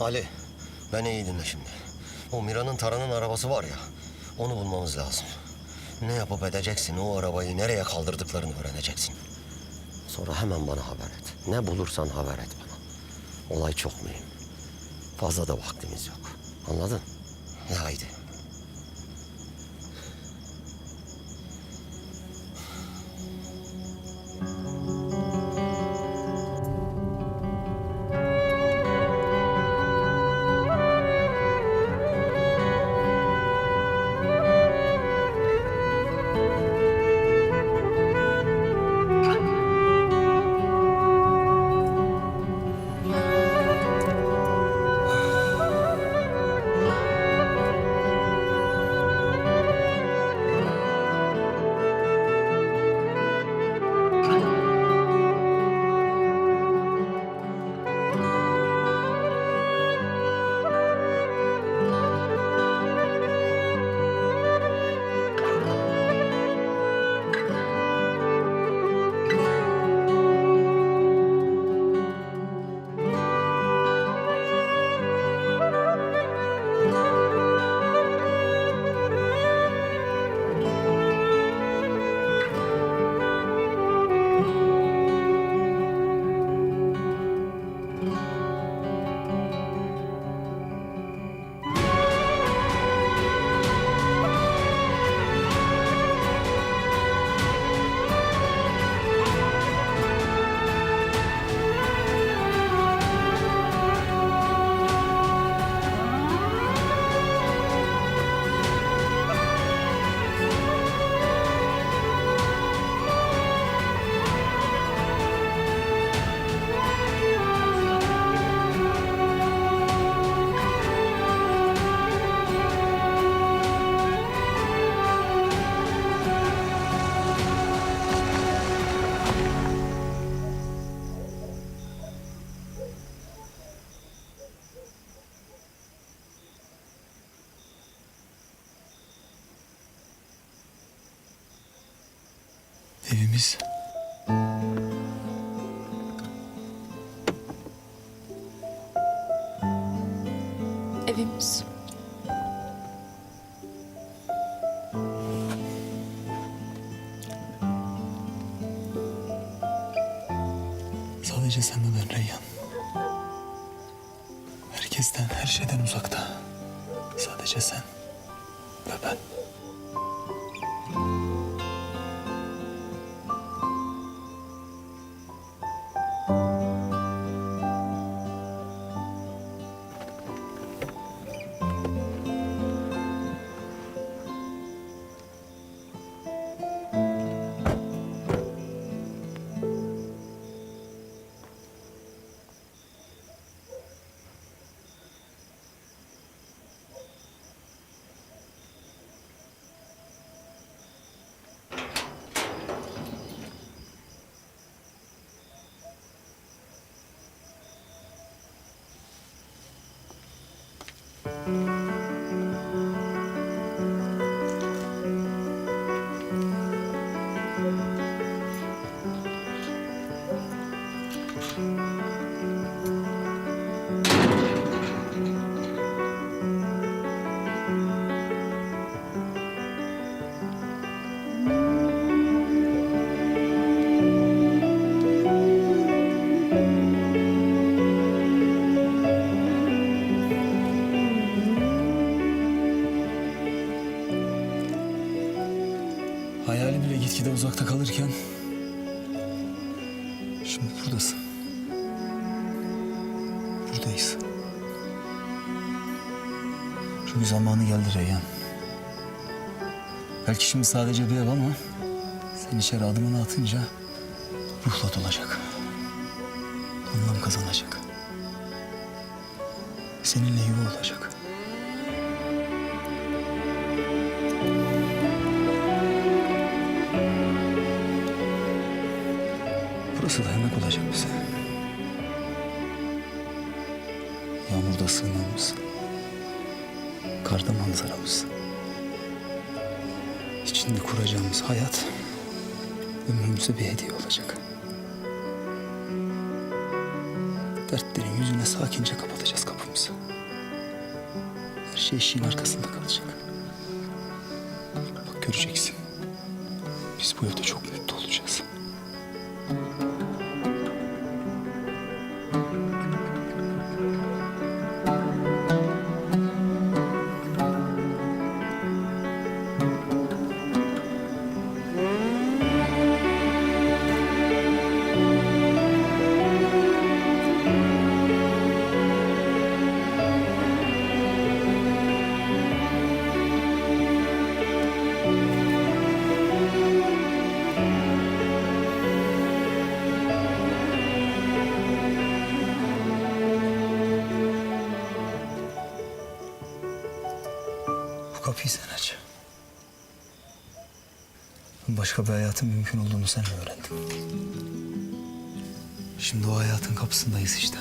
Ali, beni iyi dinle şimdi. O Mira'nın Taran'ın arabası var ya, onu bulmamız lazım. Ne yapıp edeceksin, o arabayı nereye kaldırdıklarını öğreneceksin. Sonra hemen bana haber et. Ne bulursan haber et bana. Olay çok mühim. Fazla da vaktimiz yok. Anladın? Ya haydi. Evimiz. Evimiz. Sadece sen ve ben Reyhan. Herkesten, her şeyden uzakta. Sadece sen Çünkü zamanı geldi Reyhan. Belki şimdi sadece bir ev ama... Sen içeri adımını atınca... Ruhla dolacak. Anlam kazanacak. Seninle yuva olacak. Burası dayanak olacak bize. Yağmurda sığınağımız, karda manzaramız. İçinde kuracağımız hayat ömrümüze bir hediye olacak. Dertlerin yüzüne sakince kapatacağız kapımızı. şey eşiğin arkasında kalacak. Bak göreceksin. Biz bu evde çok mutlu olacağız. Başka bir hayatın mümkün olduğunu sen öğrendin. Şimdi o hayatın kapısındayız işte.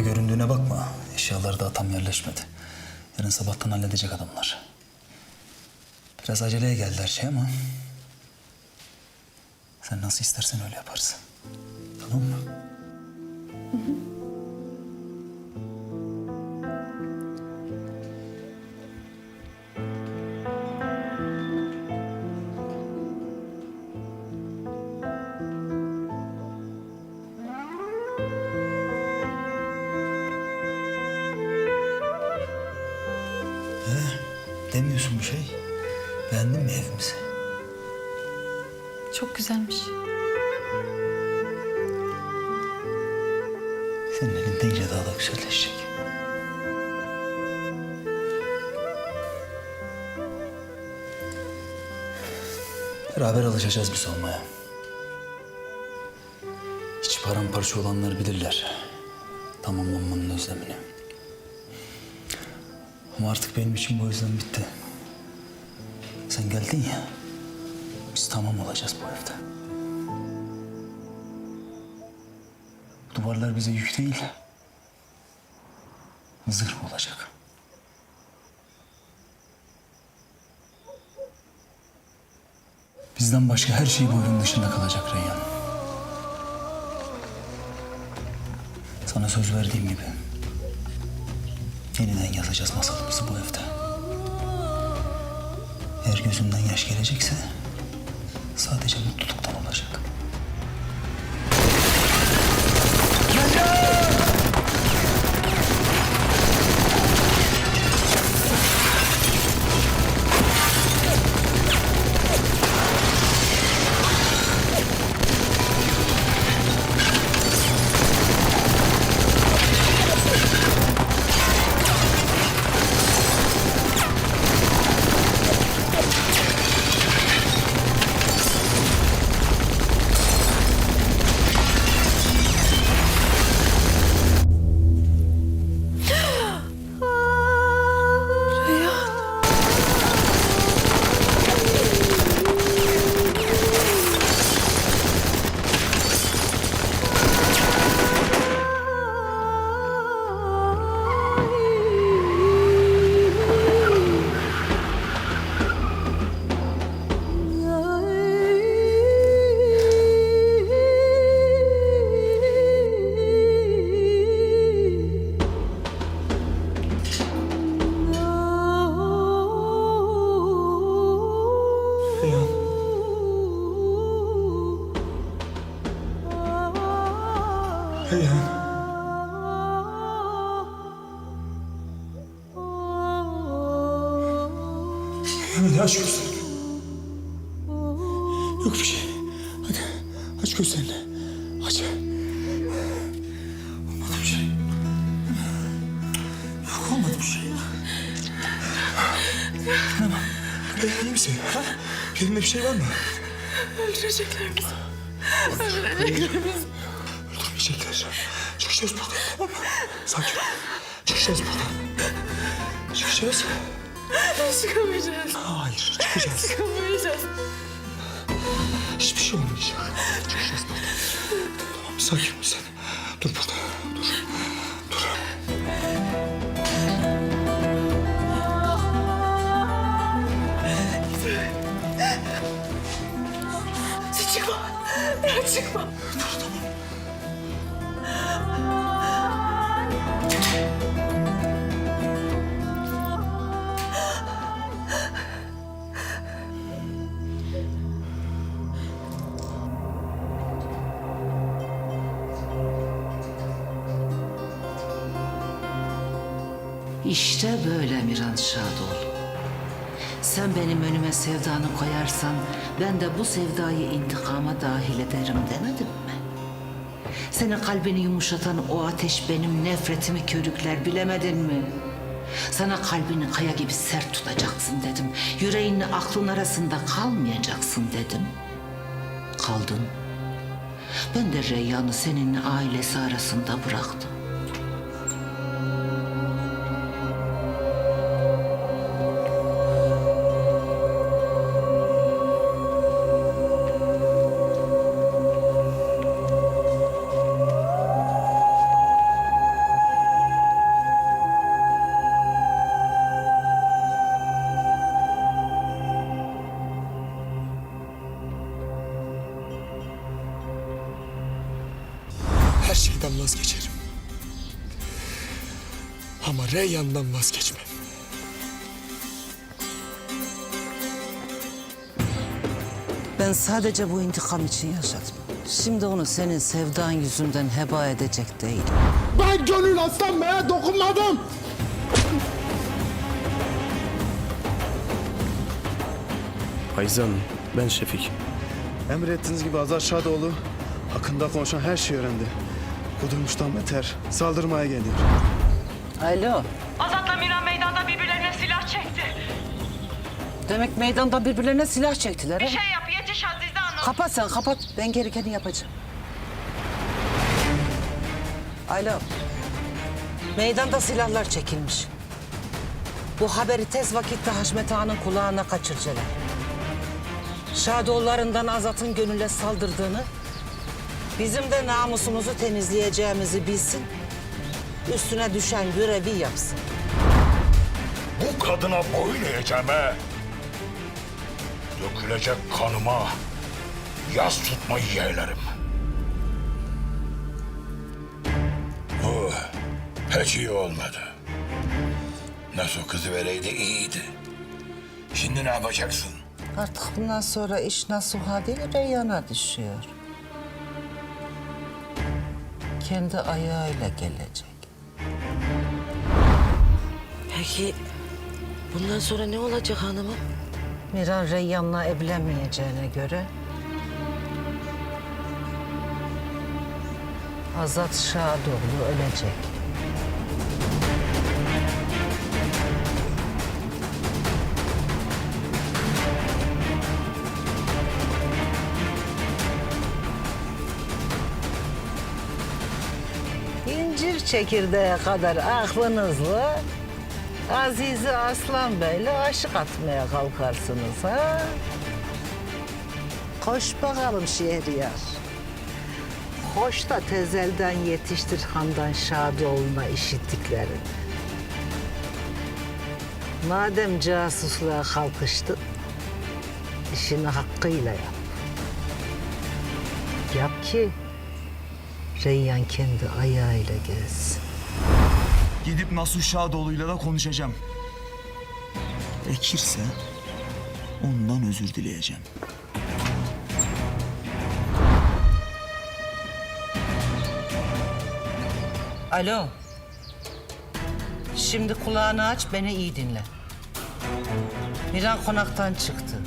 Öyle göründüğüne bakma. Eşyaları daha tam yerleşmedi. Yarın sabahtan halledecek adamlar. Biraz aceleye geldi her şey ama... Sen nasıl istersen öyle yaparsın. Tamam mı? Demiyorsun bir şey. Beğendin mi evimizi? Çok güzelmiş. Senin elin deyince daha da güzelleşecek. Beraber alışacağız biz olmaya. İç paramparça olanlar bilirler. Tamamlanmanın özlemini. Ama artık benim için bu özlem bitti. Sen geldin ya. Biz tamam olacağız bu evde. Duvarlar bize yük değil. Zırh olacak. Bizden başka her şey bu evin dışında kalacak Reyhan. Sana söz verdiğim gibi yeniden yazacağız masalımızı bu evde. Eğer gözünden yaş gelecekse sadece mutluluktan olacak. Aç gözlerini. Yok bir şey. Hadi aç gözlerini. Aç. Olmadı bir şey. Yok olmadı bir şey. Tamam. Reyhan iyi misin? Ha? Elinde bir şey var mı? Öldürecekler bizi. Öldürecekler bizi. Öldürmeyecekler. Çıkacağız buradan? Sakin ol. Çıkacağız buradan. Çıkacağız. Çıkamayacağız. Hayır çıkacağız. Çıkamayacağız. Hiçbir şey olmayacak. Çıkacağız buradan. Tamam sakin ol sen. Dur burada. Dur. Dur. Çıkma. Bırak çıkma. İşte böyle Miran Şadoğlu. Sen benim önüme sevdanı koyarsan ben de bu sevdayı intikama dahil ederim demedim mi? Senin kalbini yumuşatan o ateş benim nefretimi körükler bilemedin mi? Sana kalbini kaya gibi sert tutacaksın dedim. Yüreğinle aklın arasında kalmayacaksın dedim. Kaldın. Ben de Reyyan'ı seninle ailesi arasında bıraktım. Vazgeçerim. Ama Reyyan'dan vazgeçmem. Ben sadece bu intikam için yaşadım. Şimdi onu senin sevdan yüzünden heba edecek değilim. Ben gönül aslan Bey'e dokunmadım. Ayzan, ben Şefik. Emrettiğiniz gibi Azar Şadoğlu hakkında konuşan her şeyi öğrendi. Kudurmuştan beter saldırmaya geliyor. Alo. Azat'la Miran meydanda birbirlerine silah çekti. Demek meydanda birbirlerine silah çektiler. ha? Şey yap yetiş Azize Hanım. Kapat sen kapat. Ben gerekeni yapacağım. Alo. Meydanda silahlar çekilmiş. Bu haberi tez vakitte Haşmet Ağa'nın kulağına kaçıracaklar. Şadoğullarından Azat'ın gönüle saldırdığını, bizim de namusumuzu temizleyeceğimizi bilsin. Üstüne düşen görevi yapsın. Bu kadına boyun eğeceğime, dökülecek kanıma yas tutmayı yeğlerim. Bu hiç iyi olmadı. Nasıl kızı vereydi iyiydi. Şimdi ne yapacaksın? Artık bundan sonra iş Nasuha değil Reyyan'a düşüyor. Kendi ayağıyla gelecek. Peki bundan sonra ne olacak hanımım? Miran Reyyan'la evlenmeyeceğine göre... Azat Şadoğlu ölecek. Çekirdeğe kadar aklınızla Azizi Aslan Bey'le aşık atmaya kalkarsınız ha? Koş bakalım Şehriyar. Koş da tezelden yetiştir Handan Şadoğlu'na işittiklerini. Madem casusluğa kalkıştın, işini hakkıyla yap. Yap ki Reyyan kendi ayağıyla gelsin. Gidip Nasuh Şadoğlu'yla da konuşacağım. Ekirse ondan özür dileyeceğim. Alo. Şimdi kulağını aç, beni iyi dinle. Miran konaktan çıktı.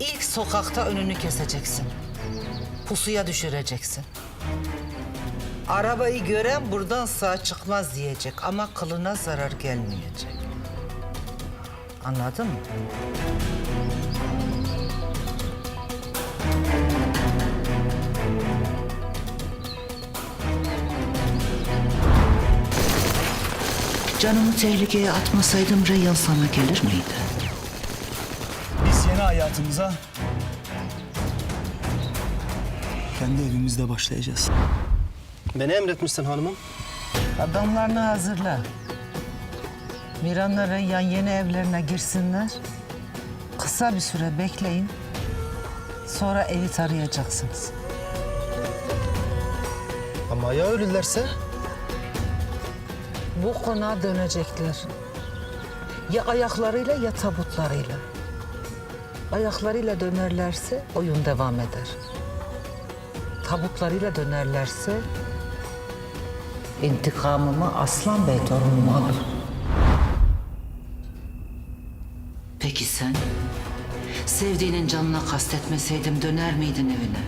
İlk sokakta önünü keseceksin. Pusuya düşüreceksin. Arabayı gören buradan sağ çıkmaz diyecek ama kılına zarar gelmeyecek. Anladın mı? Canımı tehlikeye atmasaydım Reyhan sana gelir miydi? Biz yeni hayatımıza kendi evimizde başlayacağız. Beni emretmişsin hanımım. Adamlarını hazırla. Miran'la Reyhan yeni evlerine girsinler. Kısa bir süre bekleyin. Sonra evi tarayacaksınız. Ama ya ölürlerse? Bu konağa dönecekler. Ya ayaklarıyla ya tabutlarıyla. Ayaklarıyla dönerlerse oyun devam eder. Tabutlarıyla dönerlerse intikamımı Aslan Bey torunuma alır. Peki sen? Sevdiğinin canına kastetmeseydim döner miydin evine?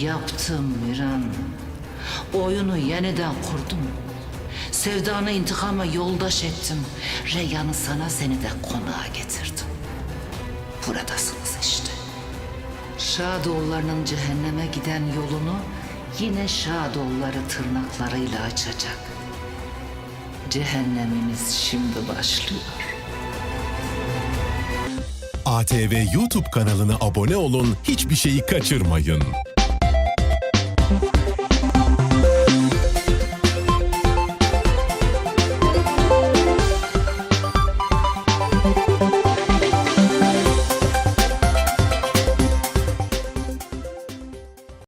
Yaptım Miran. Oyunu yeniden kurdum. Sevdanı intikama yoldaş ettim. Reyyan'ı sana seni de konağa getirdim. Buradasınız işte. Şadoğullarının cehenneme giden yolunu yine Şadoğulları tırnaklarıyla açacak. Cehennemimiz şimdi başlıyor. ATV YouTube kanalına abone olun, hiçbir şeyi kaçırmayın.